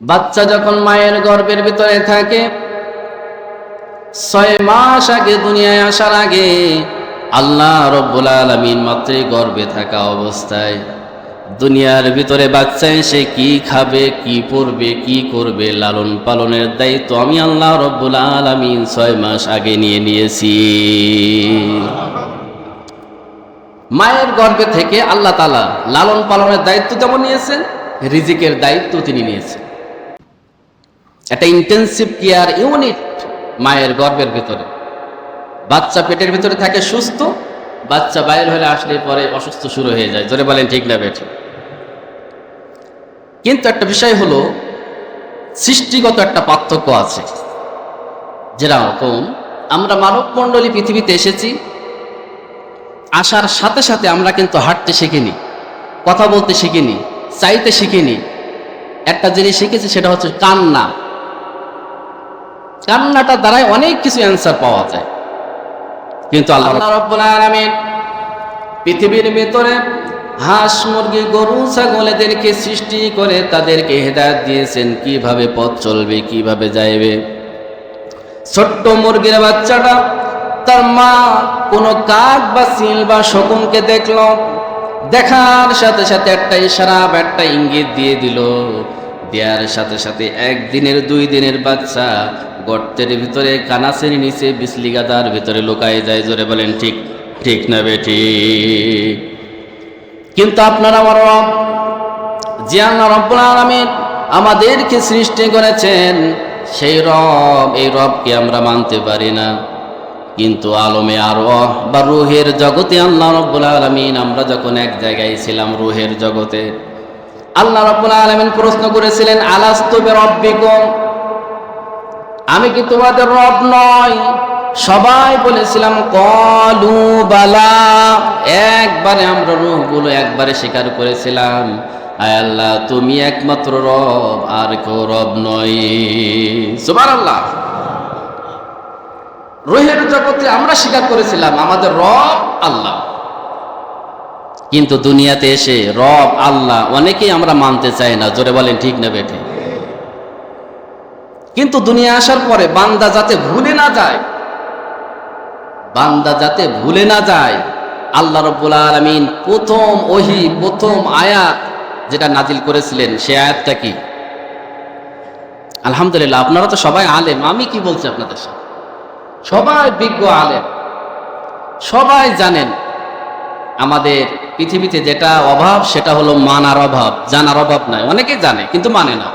বাচ্চা যখন মায়ের গর্ভের ভিতরে থাকে, ছয় মাস আগে, দুনিয়ায় আসার আগে আল্লাহ রব্বুল আলমিন মাত্রই গর্ভে থাকা অবস্থায় দুনিয়ার ভিতরে বাচ্চা এসে কি খাবে, কি পরবে, কি করবে লালন পালনের দায়িত্ব আমি আল্লাহ রব্বুল আলমিন ছয় মাস আগে নিয়ে নিয়েছি। মায়ের গর্ভে থেকে আল্লাহ তালা লালন পালনের দায়িত্ব যেমন নিয়েছেন, রিজিকের দায়িত্ব তিনি নিয়েছেন। একটা ইন্টেন্সিভ কেয়ার ইউনিট মায়ের গর্ভের ভিতরে। বাচ্চা পেটের ভিতরে থাকে সুস্থ, বাচ্চা বাইরে হলে আসলে পরে অসুস্থ শুরু হয়ে যায়। জোরে বলেন ঠিক না বেঠে কিন্তু একটা বিষয় হলো, সৃষ্টিগত একটা পার্থক্য আছে। যেরকম আমরা মানব মণ্ডলী পৃথিবীতে এসেছি, আসার সাথে সাথে আমরা কিন্তু হাঁটতে শিখিনি, কথা বলতে শিখিনি, চাইতে শিখিনি। একটা জিনিস শিখেছি, সেটা হচ্ছে কান্না। কান্নাটা দ্বারাই অনেক কিছু অ্যান্সার পাওয়া যায়। কিন্তু আল্লাহ রব্বুল আলামিন পৃথিবীর ভিতরে হাঁস, মুরগি, গরু ছাগল এদেরকে সৃষ্টি করে তাদেরকে হেদায়ত দিয়েছেন। কীভাবে পথ চলবে, কীভাবে যাইবে? ছোট্ট মুরগির বাচ্চাটা তার মা কোনো কাক বা সিল বা শকুনকে দেখল, দেখার সাথে সাথে একটা ইশারা বা একটা ইঙ্গিত দিয়ে দিল, দেওয়ার সাথে সাথে একদিনের, দুই দিনের বাচ্চা গর্তের ভিতরে কানাসের নিচে বিসলি গাদার ভিতরে লুকায় যায়, জোরে বলেন, ঠিক ঠিক না বেটি কিন্তু আপনারা আমার রব, যে আল্লাহ রব্বুল আলামিন আমাদেরকে সৃষ্টি করেছেন, সেই রব, এই রবকে আমরা মানতে পারি না। কিন্তু আলমে আর বা রুহের জগতে আল্লাহ রব্বুল আলমিন, আমরা যখন এক জায়গায় ছিলাম রুহের জগতে, আল্লাহ রব্বুল আলমিন প্রশ্ন করেছিলেন আলাস্তবে রব্বিকম? আমি কি তোমাদের রব নয় সবাই বলেছিলাম, কলু বালা। একবারে আমরা রুহগুলো একবারে স্বীকার করেছিলাম। আয় আল্লাহ, তুমি একমাত্র রব, আর কেউ রব নয় সুবার আল্লাহ রোহের জগতে আমরা স্বীকার করেছিলাম, আমাদের রব আল্লাহ। কিন্তু দুনিয়াতে এসে রব আল্লাহ অনেকেই আমরা মানতে চাই না। জোরে বলেন, ঠিক না বেঠে? কিন্তু দুনিয়া আসার পরে বান্দা যাতে ভুলে না যায়, বান্দা যাতে ভুলে না যায়, আল্লাহ রব্বুল আলমিন প্রথম ওহি, প্রথম আয়াত যেটা নাজিল করেছিলেন, সে আয়াতটা কি? আলহামদুলিল্লাহ, আপনারা তো সবাই আলেম, আমি কি বলছি আপনাদের সাথে সবাই বিজ্ঞ আলেম, সবাই জানেন আমাদের পৃথিবীতে যেটা অভাব, সেটা হলো মানার অভাব। জানার অভাব নাই, অনেকেই জানে, কিন্তু মানে না।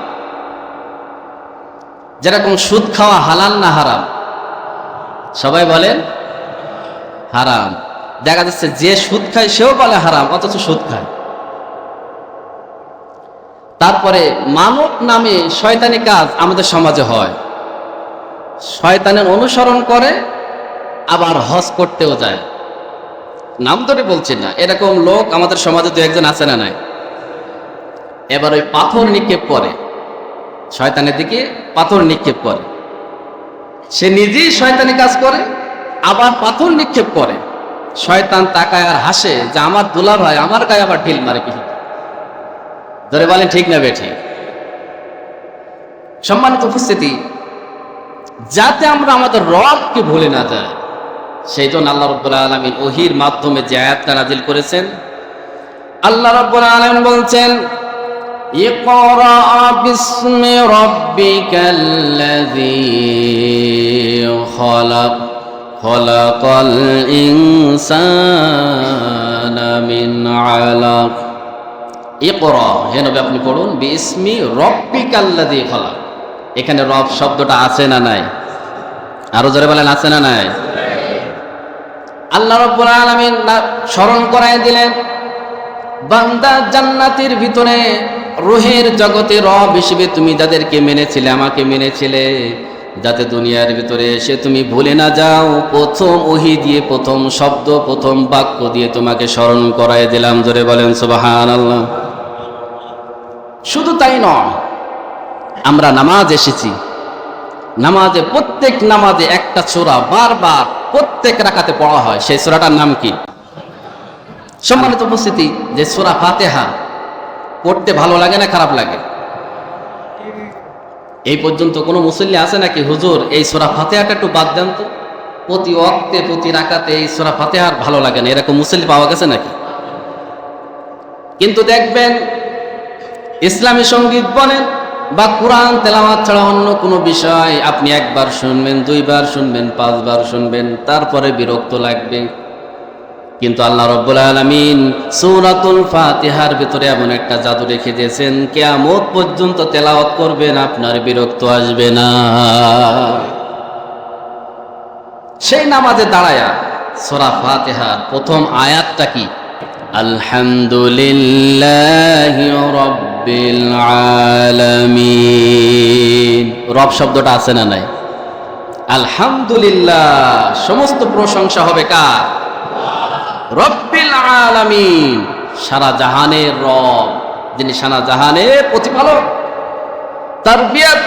যেরকম সুদ খাওয়া হালাল না হারাম? সবাই বলেন, হারাম। দেখা যাচ্ছে যে সুদ খায়, সেও বলে হারাম, অথচ সুদ খায়। তারপরে মানব নামে শয়তানি কাজ আমাদের সমাজে হয়। শয়তানের অনুসরণ করে, আবার হজ করতেও যায়। নাম ধরে বলছি না, এরকম লোক আমাদের সমাজে দু একজন আছে না নাই? এবার ওই পাথর নিক্ষেপ করে। শয়তানের দিকে পাথর নিক্ষেপ করে। সে নিজেই শয়তানি কাজ করে, আবার পাথর নিক্ষেপ করে। শয়তান তাকায় আর হাসে যে আমার দুলা ভাই আমার গায়ে আবার ঢিল মারে কিছু ধরে বলেন, ঠিক না বেঠি? সম্মানিত উপস্থিতি, যাতে আমরা আমাদের রবকে ভুলে না যাই, সেই জন্য আল্লাহ রব্বুল আলমিন ওহির মাধ্যমে যে আয়াতটা নাজিল করেছেন, আল্লাহ রব্বুল আলমিন বলছেন اقرأ باسم ربك الذي خلق خلق الإنسان من علق ইকরা হে নবী আপনি পড়ুন বিসমি রব্বিকাল্লাযী খলাক এখানে রব শব্দটা আছে না নাই আরো জোরে বলেন আছে না নাই আল্লাহ রব্বুল আলামিন স্মরণ করায় দিলেন বান্দা জান্নাতের ভিতরে রুহের জগতে রব হিসেবে তুমি যাদেরকে মেনেছিলে, আমাকে মেনেছিলে। যাতে দুনিয়ার ভিতরে এসে তুমি ভুলে না যাও, প্রথম ওহি দিয়ে, প্রথম শব্দ, প্রথম বাক্য দিয়ে তোমাকে স্মরণ করায় দিলাম। জোরে বলেন সুবাহান আল্লাহ শুধু তাই নয়, আমরা নামাজ এসেছি। নামাজে, প্রত্যেক নামাজে একটা চোরা বারবার প্রত্যেক রাখাতে পড়া হয়। সেই চোরাটার নাম কি? সম্মানিত উপস্থিতি, যে সোরা ফাতেহা পড়তে ভালো লাগে না খারাপ লাগে? এই পর্যন্ত কোনো মুসল্লি আছে নাকি? হুজুর, এই সোরা ফাতেহাটা একটু বাদ দেন তো। প্রতি অক্তে প্রতি রাকাতে এই সোরা ফাতেহার ভালো লাগে না। এরকম মুসল্লি পাওয়া গেছে নাকি? কিন্তু দেখবেন, ইসলামী সংগীত বলেন বা কোরআন তেলামাত ছাড়া অন্য কোনো বিষয় আপনি একবার শুনবেন, দুইবার শুনবেন, পাঁচবার শুনবেন, তারপরে বিরক্ত লাগবে। কিন্তু আল্লাহ রব্বুল আলমিন সৌরাতুল ফাতিহার ভিতরে এমন একটা জাদু রেখে দিয়েছেন, কেয়ামত পর্যন্ত তেলাওয়াত করবেন আপনার বিরক্ত আসবে না। সেই নামাজে দাঁড়ায়া সোরা ফাতিহার প্রথম আয়াতটা কি? আলহামদুলিল্লাহ রব্বিল আলামিন। রব শব্দটা আছে না নাই? আলহামদুলিল্লাহ, সমস্ত প্রশংসা হবে কার? রব্বিল আলামিন। সারা জাহানের রব, যিনি সারা জাহানের প্রতিপালক। তার বিয়াত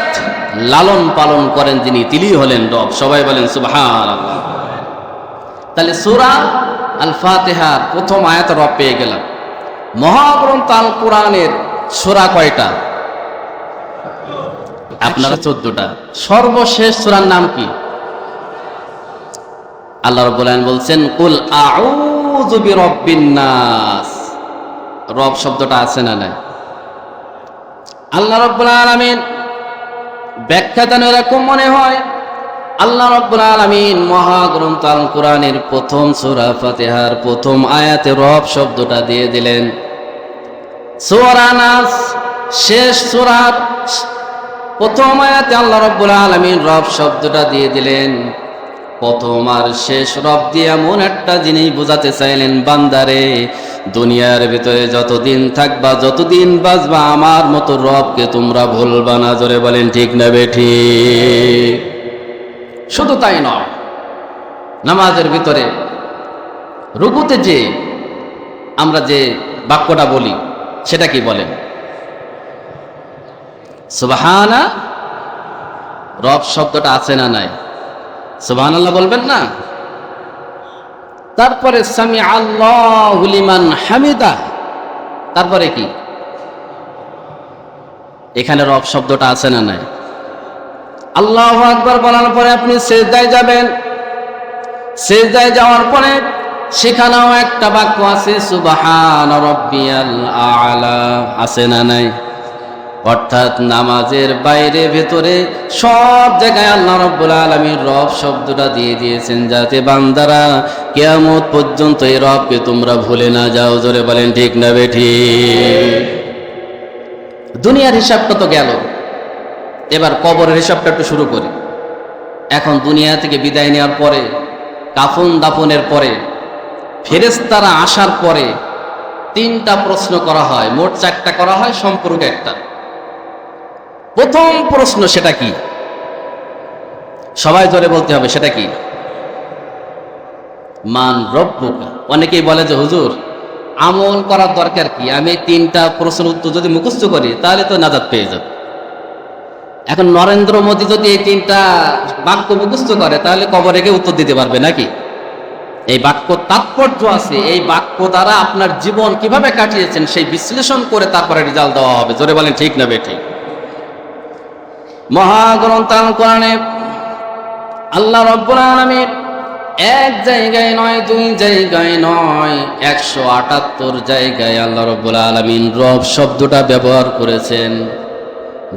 লালন পালন করেন যিনি তিনি হলেন রব। সবাই বলেন সুবহান তাহলে সুরা আল ফাতেহার প্রথম আয়াত রব পেয়ে গেলাম। মহাগ্রন্থ আল কোরআনের সুরা কয়টা? আপনারা চোদ্দটা। সর্বশেষ সুরার নাম কি? আল্লাহ আলামিন বলছেন, কুল আউযু নাস। রব শব্দটা আছে না নাই? আল্লাহ রব্বুল আলামিন ব্যাখ্যা যেন এরকম মনে হয়, আল্লাহ রব্বুল আলামিন মহাগ্রন্থ আল কোরআনের প্রথম সূরা ফাতিহার প্রথম আয়াতে রব শব্দটা দিয়ে দিলেন। সূরা নাস শেষ সূরার প্রথম আয়াতে আল্লাহ রব্বুল আলামিন রব শব্দটা দিয়ে দিলেন। প্রথম আর শেষ রব দিয়ে এমন একটা জিনিস বোঝাতে চাইলেন, বান্দারে, দুনিয়ার ভিতরে যতদিন থাকবা, যতদিন বাঁচবা, আমার মতো রবকে তোমরা ভুলবা না। জোরে বলেন, ঠিক না বেঠি শুধু তাই নয়, নামাজের ভিতরে, রুকুতে যে আমরা যে বাক্যটা বলি, সেটা কি বলেন? সুবাহানা রব শব্দটা আছে না নাই? সুবাহান আল্লাহ বলবেন না? তারপরে সামি আল্লাহ হুলিমান হামিদা। তারপরে কি? এখানে রব শব্দটা আছে না নাই? আল্লাহ আকবার বলার পরে আপনি সেজদায় যাবেন। সেজদায় যাওয়ার পরে সেখানেও একটা বাক্য আছে, সুবাহান রব্বিয়াল আলা। আছে না নাই? অর্থাৎ নামাজের বাইরে, ভেতরে, সব জায়গায় আল্লাহ রব্বুল আলমীর রব শব্দটা দিয়ে দিয়েছেন যাতে বান্দারা কেয়ামত পর্যন্ত এই রবকে তোমরা ভুলে না যাও। জোরে বলেন, ঠিক না বেঠি দুনিয়ার হিসাবটা তো গেল। এবার কবরের হিসাবটা একটু শুরু করি। এখন দুনিয়া থেকে বিদায় নেওয়ার পরে, কাফন দাফনের পরে ফেরেস্তারা আসার পরে তিনটা প্রশ্ন করা হয়। মোট চারটা করা হয়, সম্পর্ক একটা। প্রথম প্রশ্ন সেটা কি? সবাই ধরে বলতে হবে, সেটা কি? মান রব্বুকা। অনেকেই বলে যে, হুজুর, আমল করার দরকার কি? আমি তিনটা প্রশ্ন উত্তর যদি মুখস্থ করি, তাহলে তো নাজাদ পেয়ে যাব। এখন নরেন্দ্র মোদী যদি এই তিনটা বাক্য মুখস্থ করে, তাহলে কবরে গিয়ে উত্তর দিতে পারবে নাকি? এই বাক্য তাৎপর্য আছে, এই বাক্য দ্বারা আপনার জীবন কীভাবে কাটিয়েছেন, সেই বিশ্লেষণ করে তারপরে রেজাল্ট দেওয়া হবে। জোরে বলেন, ঠিক না বে, ঠিক? মহাগ্রন্থ কোরআনে আল্লাহ রব্বুল আলামিন এক জায়গায় নয়, দুই জায়গায় নয়, একশো আটাত্তর জায়গায় আল্লাহ রব্বুল আলামিন রব শব্দটা ব্যবহার করেছেন।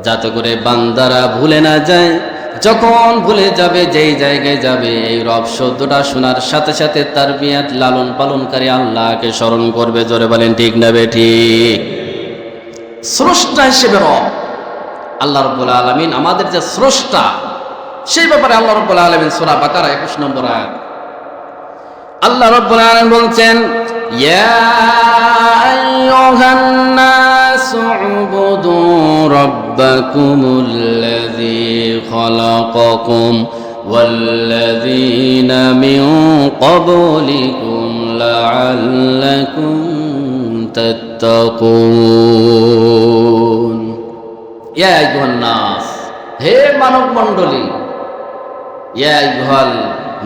যাতে করে বান্দারা ভুলে না যায়, যখন ভুলে যাবে, যেই জায়গায় যাবে, এই রব শব্দটা শোনার সাথে সাথে তার বিয়াত লালন পালনকারী আল্লাহকে স্মরণ করবে। জোরে বলেন, ঠিক না বে, ঠিক? স্রষ্টা হিসেবে রব আল্লাহ রব্বুল আলমিন আমাদের যে স্রষ্টা সেই ব্যাপারে আল্লাহ রব্বুল আলমিন সোরা বাকারা একুশ নম্বর আয়াত আল্লাহ রব্বুল আলমিন বলছেন ইয়া আইয়ুহান নাসু উবুদু রাব্বাকুমুল্লাযী খালাকাকুম والذين من قبلكم لعلكم تتقون ইয়া আইয়ুহান নাস, হে মানব মণ্ডলী ইয়া আইয়ুহাল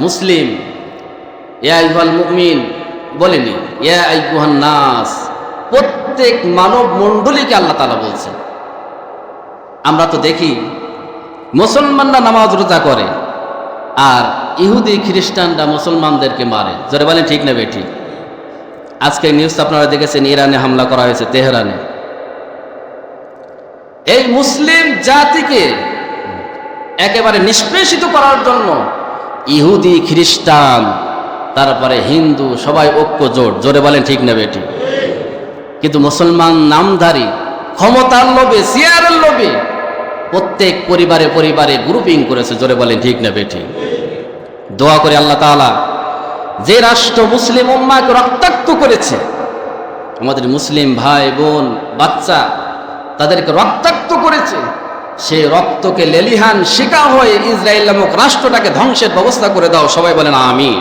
মুসলিম, ইয়া আইয়ুহাল মুমিন বলেনি ইয়া নাস, প্রত্যেক মানব মণ্ডলীকে আল্লাহ তাআলা বলছেন। আমরা তো দেখি, মুসলমানরা নামাজ রোজা করে, আর ইহুদি, খ্রিস্টানরা মুসলমানদেরকে মারে। জোরে বলেন ঠিক না বেঠি আজকে নিউজ আপনারা দেখেছেন, ইরানে হামলা করা হয়েছে তেহরানে। এই মুসলিম জাতিকে একেবারে নিষ্পেষিত করার জন্য ইহুদি, খ্রিস্টান, তারপরে হিন্দু, সবাই ঐক্য জোট। জোরে বলেন ঠিক না বেটি? কিন্তু মুসলমান নামধারী, ক্ষমতার লোভে চেয়ারের লোভে প্রত্যেক পরিবারে পরিবারে গ্রুপিং করেছে। জোরে বলেন ঠিক না বেটি? দোয়া করে আল্লাহ তাআলা যে রাষ্ট্র মুসলিম উম্মাকে রক্তাক্ত করেছে, আমাদের মুসলিম ভাই, বোন, বাচ্চা, তাদেরকে রক্তাক্ত করেছে সেই রক্তকে লেলিহান শিকা হয়ে ইসরায়েল নামক রাষ্ট্রটাকে ধ্বংসের ব্যবস্থা করে দাও। সবাই বলেন আমি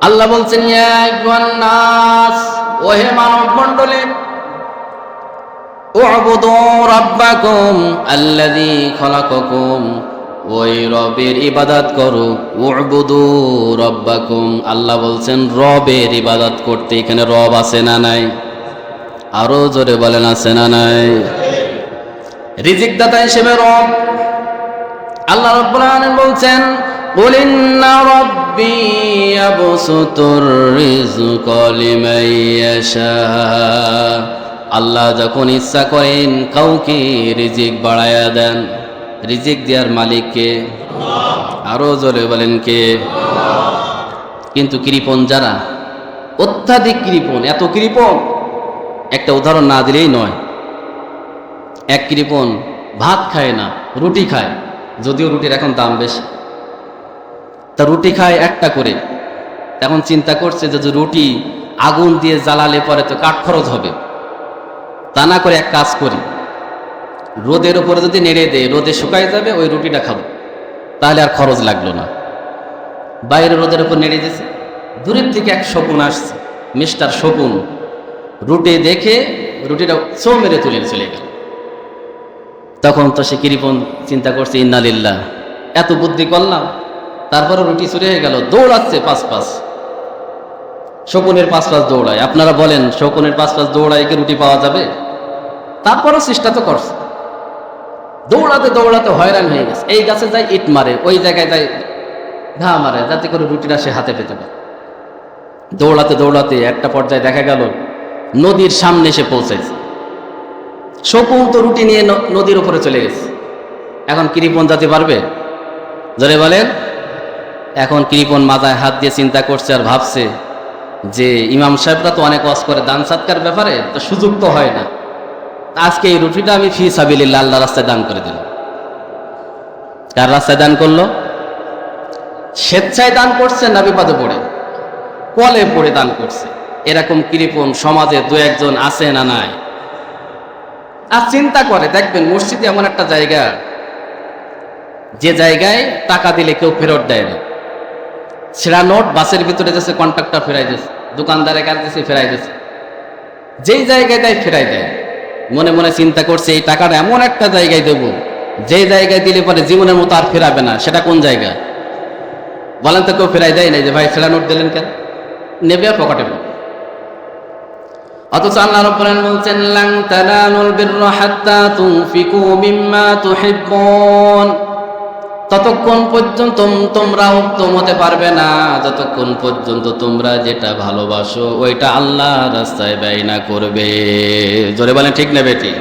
আল্লাহ বলছেন ওহে মানব রব্বাকুম, আল্লাহ বলছেন, রবের ইবাদত করতে এখানে রব আছে না নাই? আরো জোরে বলেন আছে না নাই রিজিক দাতা হিসেবে রব আল্লাহ রব্বুল আলামিন বলছেন قل إن ربي يبسط الرزق لمن يشاء আল্লাহ যখন ইচ্ছা করেন কাউকে রিজিক বাড়ায়া দেন রিজিক দেওয়ার মালিককে আরো জোরে বলেন কে কিন্তু কৃপণ যারা অত্যাধিক কৃপণ এত কৃপণ একটা উদাহরণ না দিলেই নয়। এক কৃপন ভাত খায় না, রুটি খায়, যদিও রুটির এখন দাম বেশি। তা রুটি খায় একটা করে, এখন চিন্তা করছে যে রুটি আগুন দিয়ে জ্বালালে পরে তো কাঠ খরচ হবে। তা না করে এক কাজ করি, রোদের উপরে যদি নেড়ে দেয়, রোদে শুকায় যাবে, ওই রুটিটা খাব। তাহলে আর খরচ লাগল না। বাইরে রোদের উপর নেড়ে দিয়েছে দূরের থেকে এক শকুন আসছে, মিস্টার শকুন। রুটি দেখে রুটিটা চৌ মেরে তুলে চলে গেল। তখন তো সে কিরিপন চিন্তা করছে ইন্নালিল্লাহ এত বুদ্ধি করলাম তারপরে রুটি চুরে হয়ে গেল, দৌড়াচ্ছে পাঁচ পাঁচ। শকুনের পাঁচ পাঁচ দৌড়ায়। আপনারা বলেন, শকুনের পাঁচ পাঁচ দৌড়ায় কি রুটি পাওয়া যাবে? তারপরও চেষ্টা তো করছে। দৌড়াতে দৌড়াতে হয়রান হয়ে গেছে। এই গাছে যায় ইট মারে, ওই জায়গায় যায় ঘা মারে, যাতে করে রুটিটা সে হাতে পেতে পারে। দৌড়াতে দৌড়াতে একটা পর্যায়ে দেখা গেল নদীর সামনে এসে পৌঁছেছে। তো রুটি নিয়ে নদীর উপরে চলে গেছে। এখন কৃপন যেতে পারবে? জোরে বলেন। এখন কৃপন মাথায় হাত দিয়ে চিন্তা করছে আর ভাবছে যে ইমাম সাহেবরা তো অনেক ওয়াজ করে, দান সাতকার ব্যাপারে তো সুযোগ তো হয় না। আজকে এই রুটিটা আমি ফি সাবিলিল্লাহ আল্লাহ রাস্তায় দান করে দিলাম। কার রাস্তায় দান করল? স্বেচ্ছায় দান করছে না বিপদে পড়ে? কলে পড়ে দান করছে। এরকম কৃপণ সমাজে দু একজন আছে না নাই? আর চিন্তা করে, দেখবেন মসজিদে এমন একটা জায়গা, যে জায়গায় টাকা দিলে কেউ ফেরত দেয় না। সেরা নোট বাসের ভিতরে যাচ্ছে, কন্ট্রাক্টর ফেরাই দিয়েছে দোকানদারের কাছে দিচ্ছে ফেরাই দিয়েছে যেই জায়গায় দেয় ফেরাই দেয়, মনে মনে চিন্তা করছে, এই টাকাটা এমন একটা জায়গায় দেবো, যে জায়গায় দিলে পরে জীবনের মতো আর ফেরাবে না, সেটা কোন জায়গা? বলেন তো কেউ ফেরাই দেয় নাই যে, ভাই ছেঁড়া নোট দিলেন কেন? নেবে আর পকেটে। অথচ আল্লাহ রাব্বুল বলছেন লান তানালুল বিররা হাত্তা তুনফিকু মিম্মা তুহিব্বুন। ততক্ষণ পর্যন্ত তোমরা উত্তম হতে পারবে না। যতক্ষণ পর্যন্ত তোমরা যেটা ভালোবাসো, ওইটা আল্লাহ রাস্তায় ব্যয় না করবে। জোরে বলেন, ঠিক না বেটি?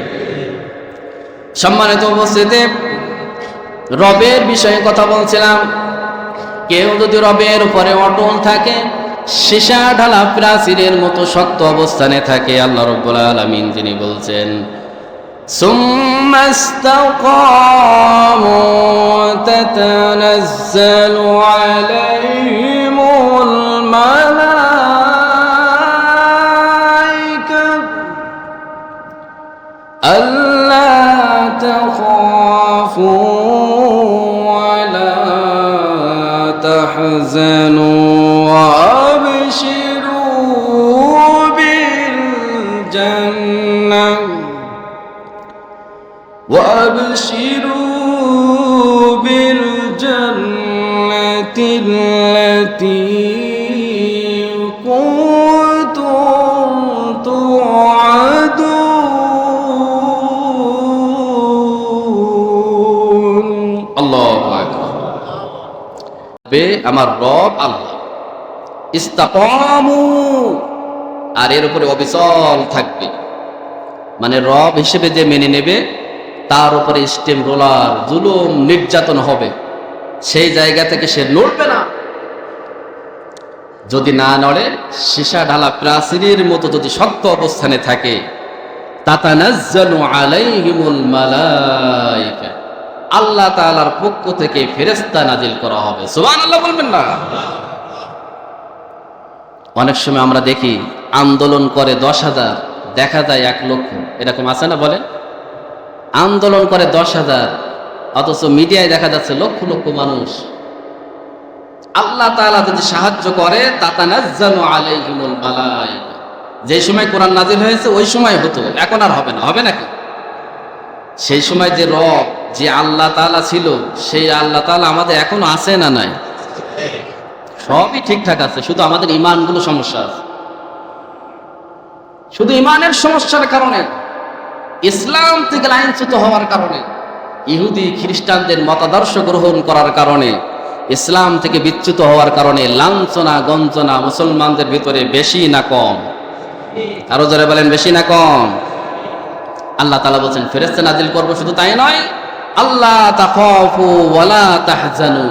সম্মানিত উপস্থিতি, রবের বিষয়ে কথা বলছিলাম। কেউ যদি রবের উপরে অটল থাকে সীসা ঢালা প্রাচীরের মতো শক্ত অবস্থানে থাকে আল্লাহ রব্বুল আলামিন যিনি বলছেন ثم استقاموا تتنزل عليهم الملائكة ألا تخافوا ولا تحزنوا আমার রব আল্লাহ। ইস্তাকামু। আর এর উপরে অবিচল থাকবে। মানে রব হিসেবে যে মেনে নেবে, তার উপরে স্টেম রোলার, জুলুম, নির্যাতন হবে। সেই জায়গা থেকে সে নড়বে না। যদি না নড়ে, সীসা ঢালা প্রাচীরের মতো যদি শক্ত অবস্থানে থাকে, তাতানাজ্জালু আলাইহিমুল মালাইকা। আল্লাহ তাআলার পক্ষ থেকে ফেরেস্তা নাজিল করা হবে। সুবহানাল্লাহ বলবেন না। অনেক সময় আমরা দেখি আন্দোলন করে দশ হাজার, দেখা যায় এক লক্ষ। এরকম আছে না বলেন? আন্দোলন করে দশ হাজার, অথচ মিডিয়ায় দেখা যাচ্ছে লক্ষ লক্ষ মানুষ। আল্লাহ তাআলা যদি সাহায্য করে যে সময় কোরআন নাজিল হয়েছে, ওই সময় হতো। এখন আর হবে না। হবে নাকি? সেই সময় যে রব যে আল্লাহ তালা ছিল, সেই আল্লাহ তালা আমাদের এখনও আছে না নাই? সবই ঠিকঠাক আছে, শুধু আমাদের ইমানগুলো সমস্যা আছে। শুধু ইমানের সমস্যার কারণে, ইসলাম থেকে লাইনচ্যুত হওয়ার কারণে, ইহুদি খ্রিস্টানদের মতাদর্শ গ্রহণ করার কারণে, ইসলাম থেকে বিচ্যুত হওয়ার কারণে লাঞ্ছনা গঞ্চনা মুসলমানদের ভিতরে বেশি না কম। আরও জোরে বলেন, বেশি না কম। আল্লাহ তালা বলছেন ফেরেস্তা নাজিল করব শুধু তাই নয় আল্লাহ তাখাফু ওয়ালা তাহজানু।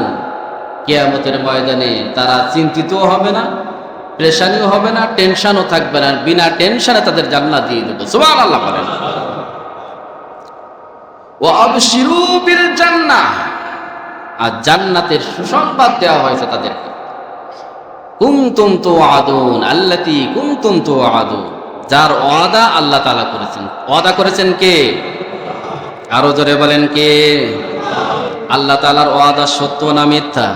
কেয়ামতের ময়দানে তারা চিন্তিতও হবে না, প্রেশানিও হবে না, টেনশনও থাকবে না বিনা টেনশনে তাদের জান্নাত দিয়ে দেবো। সুবহান আল্লাহ বলেন। ও অবশিরু বিল জান্নাহ। আর জান্নাতের সুসংবাদ দেওয়া হয়েছে তাদেরকে। কুমতুম তো আদুন আল্লাতি কুমতুম তো আদুন যার ওয়াদা আল্লাহ তাআলা করেছেন। ওয়াদা করেছেন কে? আরও জোরে বলেন কে? আল্লাহ তাআলার ওয়াদা সত্য না মিথ্যা?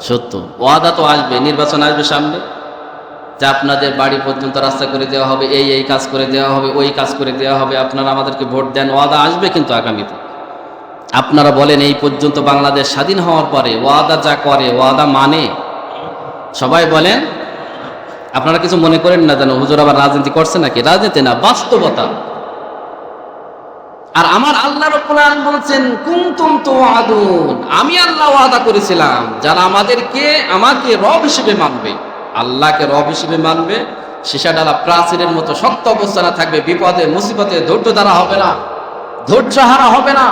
সত্য। ওয়াদা তো আসবে, নির্বাচন আসবে সামনে। যে আপনাদের বাড়ি পর্যন্ত রাস্তা করে দেওয়া হবে, এই এই কাজ করে দেওয়া হবে, ওই কাজ করে দেওয়া হবে, আপনারা আমাদেরকে ভোট দেন, ওয়াদা আসবে কিন্তু আগামীতে। আপনারা বলেন এই পর্যন্ত বাংলাদেশ স্বাধীন হওয়ার পরে ওয়াদা যা করে, ওয়াদা মানে? সবাই বলেন। আপনারা কিছু মনে করেন না যেন হুজুর আবার রাজনীতি করছে নাকি? রাজনীতি না, বাস্তবতা। আর আমার আল্লাহ রব্বুল আলামিন বলছেন, কুনতুম তুআদুন আমি আল্লাহ ওয়াদা করেছিলাম, যারা আমাদেরকে, আমাকে রব হিসেবে মানবে। আল্লাহকে রব হিসেবে মানবে সীসা ডালা প্রাচীরের মতো শক্ত অবস্থানে থাকবে, বিপদে, মুসিবতে ধৈর্য দ্বারা হবে না, ধৈর্য হারা হবে না।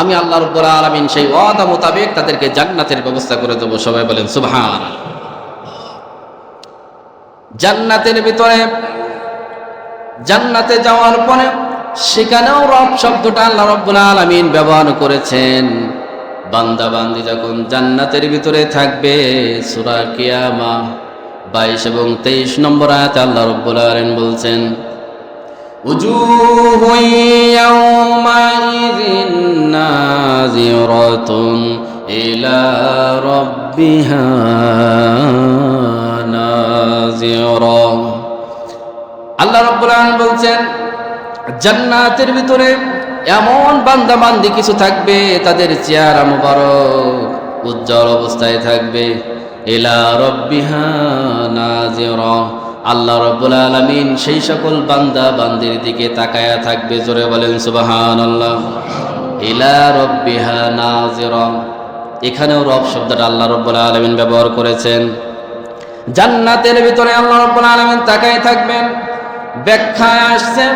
আমি আল্লাহ রব্বুল আলামিন সেই ওয়াদা মোতাবেক তাদেরকে জান্নাতের ব্যবস্থা করে দেবো। সবাই বলেন সুবহান জান্নাতের ভিতরে, জান্নাতে যাওয়ার পরে সেখানেও রব শব্দটা আল্লাহ রব্বুল আলামিন ব্যবহার করেছেন বান্দা বান্দি যখন জান্নাতের ভিতরে থাকবে সূরা কিয়ামা বাইশ এবং তেইশ নম্বর আয়াতে আল্লাহ রব্বুল আলামিন বলছেন وجوه يومئذ ناظرة إلى ربها ناظرة আল্লাহ রব্বুল আলামিন বলছেন জান্নাতের ভিতরে এমন বান্দা বান্দি কিছু থাকবে, তাদের চেহারা মুবারক, উজ্জ্বল অবস্থায় থাকবে। ইলা রব্বিহা আল্লাহ রব্বুল আলামিন সেই সকল বান্দা বান্দির দিকে তাকায়া থাকবে, জোরে বলেন সুবহানাল্লাহ। ইলা রব্বিহা নাজিরা, এখানেও রব শব্দটা আল্লাহ রব্বুল আলামিন ব্যবহার করেছেন। জান্নাতের ভিতরে আল্লাহ রব্বুল আলামিন তাকায় থাকবেন, ব্যাখ্যায় আসছে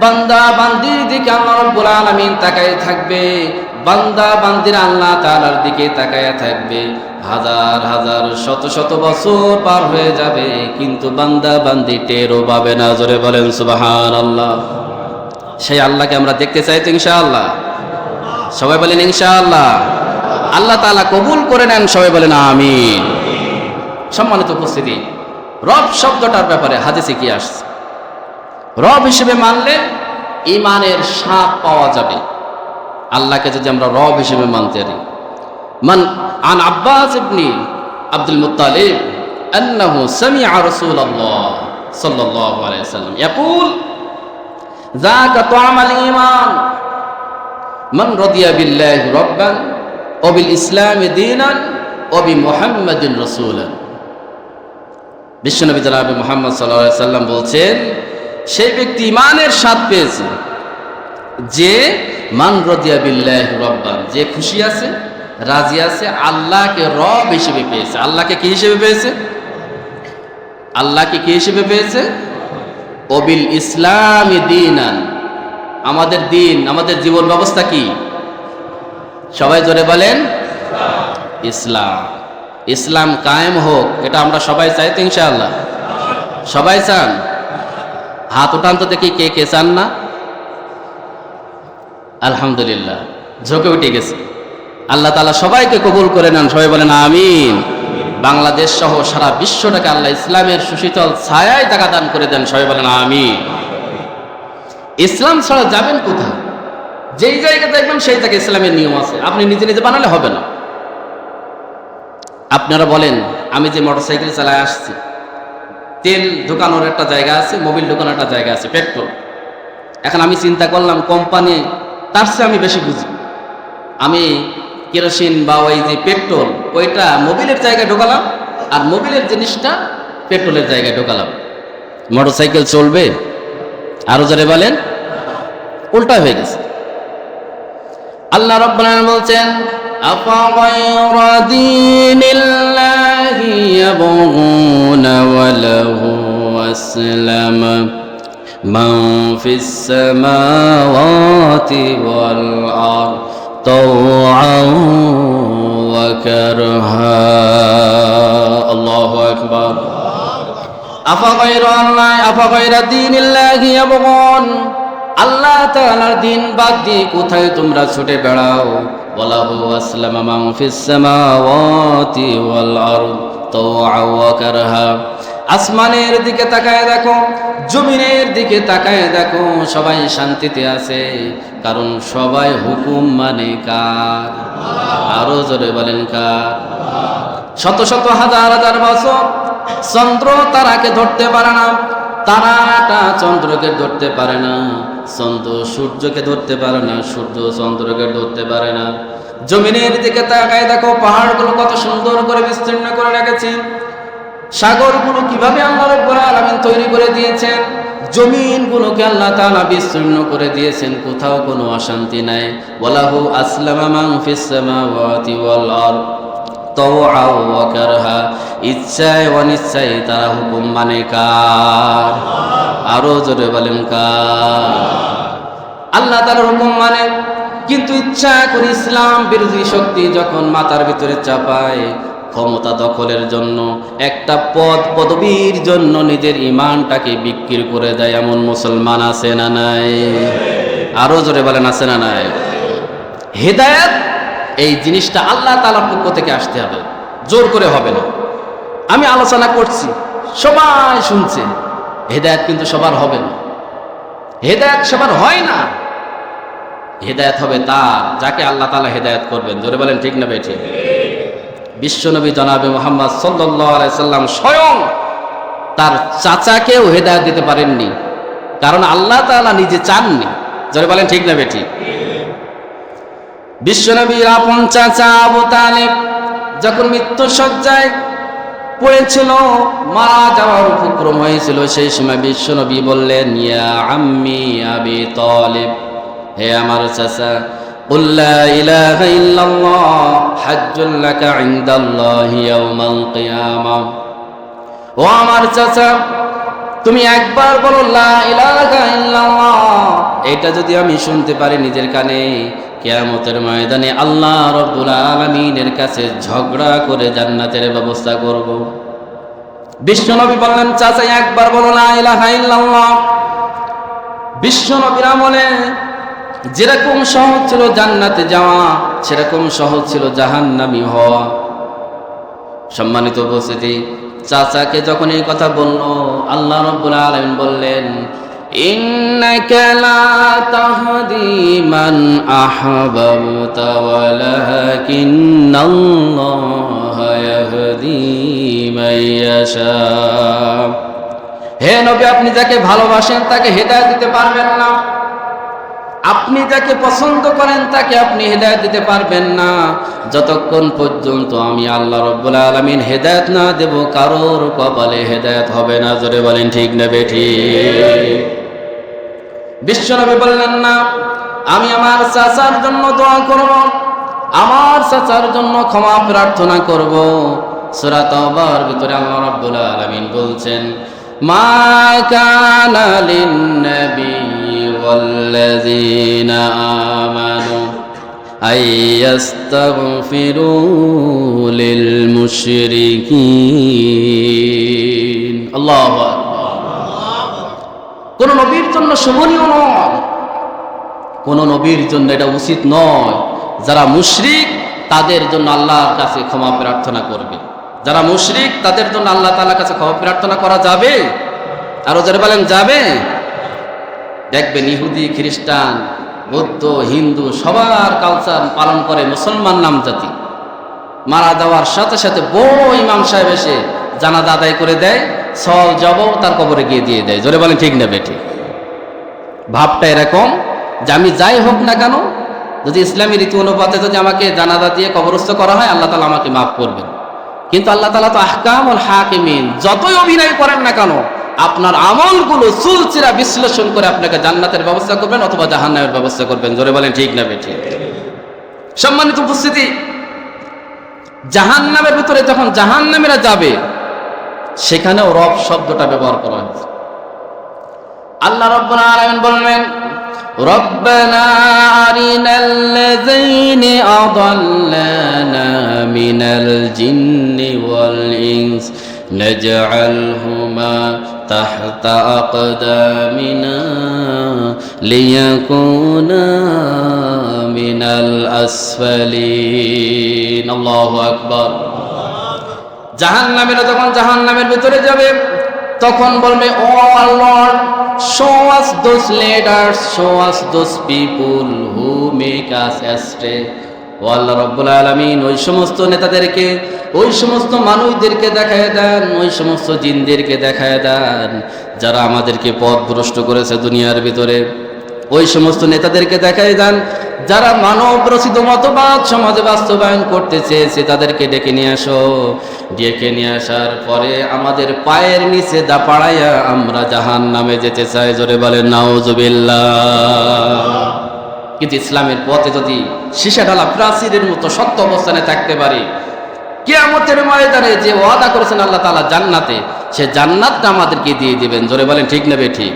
বান্দা বান্দির দিকে আল্লাহ রব্বুল আলামিন তাকায় থাকবে। বান্দা বান্দির আল্লাহ তাআলার দিকে তাকায় থাকবে। হাজার হাজার, শত শত বছর পার হয়ে যাবে, কিন্তু বান্দা বান্দি টেরও পাবে না। জোরে বলেন, সুবহানাল্লাহ। সেই আল্লাহকে আমরা দেখতে চাই তো ইনশাআল্লাহ। সবাই বলেন, ইনশাআল্লাহ। আল্লাহ তাআলা কবুল করে নেন, সবাই বলেন, আমিন। সম্মানিত উপস্থিতি, রব শব্দটার ব্যাপারে হাদিসে কি আসছে? রব হিসেবে মানলে ইমানের সাপ পাওয়া যাবে। আল্লাহকে যদি আমরা রব হিসেবে মানতে পারি। মান আন আব্বাস ইবনি আব্দুল মুতালিব আন্নাহু সামিআ রাসূলুল্লাহ সাল্লাল্লাহু আলাইহি সাল্লাম। ইয়াকুল, যাকা তুআমাল ঈমান, মান রাদিয়া বিল্লাহি রাব্বান ওয়া বিল ইসলামি দীনান ওয়া বি মুহাম্মাদিন রাসূলান। বিশ্বনবী জনাবে মুহাম্মদ সাল্লাল্লাহু আলাইহি সাল্লাম বলছেন সেই ব্যক্তি ইমানের স্বাদ পেয়েছে। যে, মান রদিয়া বিল্লাহ রব্বান যে খুশি আছে, রাজি আছে, আল্লাহকে রব হিসেবে পেয়েছে। আল্লাহকে কি হিসেবে পেয়েছে? আল্লাহকে কি হিসেবে পেয়েছে? অবিল ইসলামী দিনান। আমাদের দিন, আমাদের জীবন ব্যবস্থা কি? সবাই জোরে বলেন, ইসলাম। ইসলাম কায়েম হোক, এটা আমরা সবাই চাই তো সবাই চান? হাত উঠান তো দেখি কে কে চান না? আলহামদুলিল্লাহ, ঝোঁকে উঠে গেছে। আল্লাহ তালা সবাইকে কবুল করে নেন, সবাই বলেন আমিন। বাংলাদেশ সহ সারা বিশ্বটাকে আল্লাহ ইসলামের সুশীতল ছায়ায় টাকা দান করে দেন, সবাই বলেন আমিন। ইসলাম ছাড়া যাবেন কোথায়? যেই জায়গা দেখবেন সেই জায়গায় ইসলামের নিয়ম আছে। আপনি নিজে নিজে বানালে হবে না। আপনারা বলেন, আমি যে মোটরসাইকেল চালায় আসছি তেল ঢোকানোর একটা জায়গা আছে, মোবিল ঢোকানোর একটা জায়গা আছে, পেট্রোল। এখন আমি চিন্তা করলাম, কোম্পানি, তার চেয়ে আমি বেশি বুঝি। আমি কেরোসিন বা ওই যে পেট্রোল, ওইটা মোবিলের জায়গায় ঢোকালাম, আর মোবিলের জিনিসটা পেট্রোলের জায়গায় ঢোকালাম। মোটরসাইকেল চলবে? আরও জোরে বলেন। উল্টা হয়ে গেছে। আল্লাহ রব্বানা বলছেন أفغير دين الله يبغون وله أسلم من في السماوات والأرض طوعا وكرها الله أكبر أفغير الله أفغير دين الله يبغون আল্লাহ তাআলার দিন বাদ দিয়ে কোথায় তোমরা ছুটে বেড়াও আসলামা মান ফিস সামাওয়াতি ওয়াল আরদ তাওআ ওয়া আসমানের দিকে তাকায় দেখো, জমিনের দিকে তাকায় দেখো, সবাই শান্তিতে আছে, কারণ সবাই হুকুম মানে কার? আরও জোরে বলেন কার? শত শত হাজার হাজার বছর চন্দ্র তারাকে ধরতে পারে না তারাটা চন্দ্রকে ধরতে পারে না। চন্দ্র সূর্যকে ধরতে পারে না, সূর্য চন্দ্রকে ধরতে পারে না। জমিনের দিকে তাকায় দেখো, পাহাড়গুলো কত সুন্দর করে বিস্তীর্ণ করে রেখেছি। সাগরগুলো কীভাবে আল্লাহ আলামিন তৈরি করে দিয়েছেন? জমিনগুলোকে আল্লাহ তাআলা বিস্তীর্ণ করে দিয়েছেন, কোথাও কোনো অশান্তি নাই। ওয়ালাহু আসলামা মান ওয়াল ইচ্ছায় অনিচ্ছায় তারা হুকুম মানে কার? আরও জোরে বলেন কার? আল্লাহ তার হুকুম মানে কিন্তু ইচ্ছা করে ইসলাম বিরোধী শক্তি যখন মাথার ভিতরে চাপায়, ক্ষমতা দখলের জন্য, একটা পদ পদবীর জন্য নিজের ইমানটাকে বিক্রি করে দেয়, এমন মুসলমান আছে না নাই? আরও জোরে বলেন, আছে না নাই? হেদায়াত এই জিনিসটা আল্লাহ তালার পক্ষ থেকে আসতে হবে। জোর করে হবে না। আমি আলোচনা করছি, সবাই শুনছে। হেদায়াত কিন্তু সবার হবে না। হেদায়াত সবার হয় না। হেদায়াত হবে তার, যাকে আল্লাহ তালা হেদায়ত করবেন। জোরে বলেন, ঠিক না বেঠি বিশ্বনবী জনাবে মোহাম্মদ সাল্লাম স্বয়ং তার চাচাকেও হেদায়ত দিতে পারেননি। কারণ আল্লাহ তালা নিজে চাননি। জোরে বলেন, ঠিক না বেঠি বিশ্বনবীর আপন চাচা আবু তালেব যখন মৃত্যু সজ্জায় পড়েছিল, মারা যাওয়ার উপক্রম হয়েছিল, সেই সময় বিশ্বনবী বললেন, ইয়া আম্মি আবি তলেব, হে আমার চাচা উল্লা ইলাহা ইল্লাল্লাহ হাজ্জুল লাকা ইনদাল্লাহি ইয়াউমাল কিয়ামাহ ও আমার চাচা, তুমি একবার বলো, লা ইলাহা ইল্লাল্লাহ। এটা যদি আমি শুনতে পারি নিজের কানে কিয়ামতের ময়দানে আল্লাহ রব্বুল আলমিনের কাছে ঝগড়া করে জান্নাতের ব্যবস্থা করব। বিশ্বনবী বললেন, চাচা, একবার বলো ইলাহা বিশ্বনবীর আমলে যেরকম সহজ ছিল জান্নাতে যাওয়া, সেরকম সহজ ছিল জাহান্নামি হওয়া। সম্মানিত উপস্থিতি, চাচাকে যখন এই কথা বলল, আল্লাহ রব্বুল আলামিন বললেন ইন্নাকা تهدي তাহদি মান ولكن الله يهدي من يشاء। হে নবী, আপনি যাকে ভালোবাসেন তাকে হেদায় দিতে পারবেন না। আপনি যাকে পছন্দ করেন, তাকে আপনি হেদায়ত দিতে পারবেন না। যতক্ষণ পর্যন্ত আমি আল্লাহ রব্বুল আলমিন হেদায়ত না দেব, কারোর কপালে হেদায়ত হবে না। জোরে বলেন, ঠিক না বেঠি বিশ্বনবী বললেন, না, আমি আমার চাচার জন্য দোয়া করব, আমার চাচার জন্য ক্ষমা প্রার্থনা করব। সূরা তওবার ভিতরে আল্লাহ রাব্বুল আলামিন বলছেন, মা কানা লিন-নাবী ওয়াল্লাযীনা আমানু أن يستغفروا للمشركين الله أكبر কোন নবীর জন্য শোভনীয় নয় কোন নবীর জন্য এটা উচিত নয় যারা মুশরিক তাদের জন্য আল্লাহর কাছে ক্ষমা প্রার্থনা করবে যারা মুশরিক তাদের জন্য আল্লাহ তাআলার কাছে ক্ষমা প্রার্থনা করা যাবে আরো যারা বলেন যাবে দেখবেন ইহুদি, খ্রিস্টান, বৌদ্ধ, হিন্দু, সবার কালচার পালন করে মুসলমান নাম জাতি মারা যাওয়ার সাথে সাথে বড় ইমাম সাহেব এসে জানাজা আদায় করে দেয় সল জব তার কবরে গিয়ে দিয়ে দেয়। জোরে বলেন, ঠিক না বেটি ভাবটা এরকম যে আমি যাই হোক না কেন, যদি ইসলামী রীতি অনুপাতে যদি আমাকে জানাজা দিয়ে কবরস্থ করা হয়, আল্লাহ তালা আমাকে মাফ করবেন। কিন্তু আল্লাহ তালা তো আহকাম হাকিমিন, যতই অভিনয় করেন না কেন আপনার আমলগুলো চুলচিরা বিশ্লেষণ করে আপনাকে জান্নাতের ব্যবস্থা করবেন অথবা জাহান্নামের ব্যবস্থা করবেন জোরে বলেন ঠিক না বেঠি সম্মানিত উপস্থিতি জাহান্নামের ভিতরে যখন জাহান্নামেরা যাবে সেখানেও রব শব্দটা ব্যবহার করা হয়েছে আল্লাহ রব্বুল আলামিন বললেন ربنا أرنا الذين أضلنا من الجن والإنس نجعلهما تحت أقدامنا ليكونا من الأسفلين الله أكبر জাহান্নামেরা যখন জাহান্নামের ভিতরে যাবে তখন বলবে O lord show us those leaders show us those people who make us astray ও আল্লাহ রব্বুল আলমিন, ওই সমস্ত নেতাদেরকে, ওই সমস্ত মানুষদেরকে দেখায় দেন, ওই সমস্ত জিনদেরকে দেখায় দেন, যারা আমাদেরকে পথ ভ্রষ্ট করেছে দুনিয়ার ভিতরে। ওই সমস্ত নেতাদেরকে দেখায় দেন, যারা মানব রচিত মতবাদ সমাজে বাস্তবায়ন করতে চেয়েছে, তাদেরকে ডেকে নিয়ে আসো। ডেকে নিয়ে আসার পরে আমাদের পায়ের নিচে দা পাড়াইয়া আমরা জাহান নামে যেতে চাই, জোরে বলে নাউজুবিল্লাহ। কিন্তু ইসলামের পথে যদি সীসা ঢালা প্রাচীরের মতো সত্য অবস্থানে থাকতে পারি, কেয়ামতের ময়দানে যে ওয়াদা করেছেন আল্লাহ তালা জান্নাতে, সে জান্নাতটা আমাদেরকে দিয়ে দিবেন। জোরে বলেন, ঠিক নেবে ঠিক।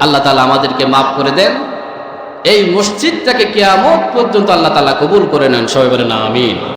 আল্লাহ তালা আমাদেরকে মাফ করে দেন। এই মসজিদটাকে কেয়ামত পর্যন্ত আল্লাহ তালা কবুল করে নেন। সবাই বলেন, আমিন।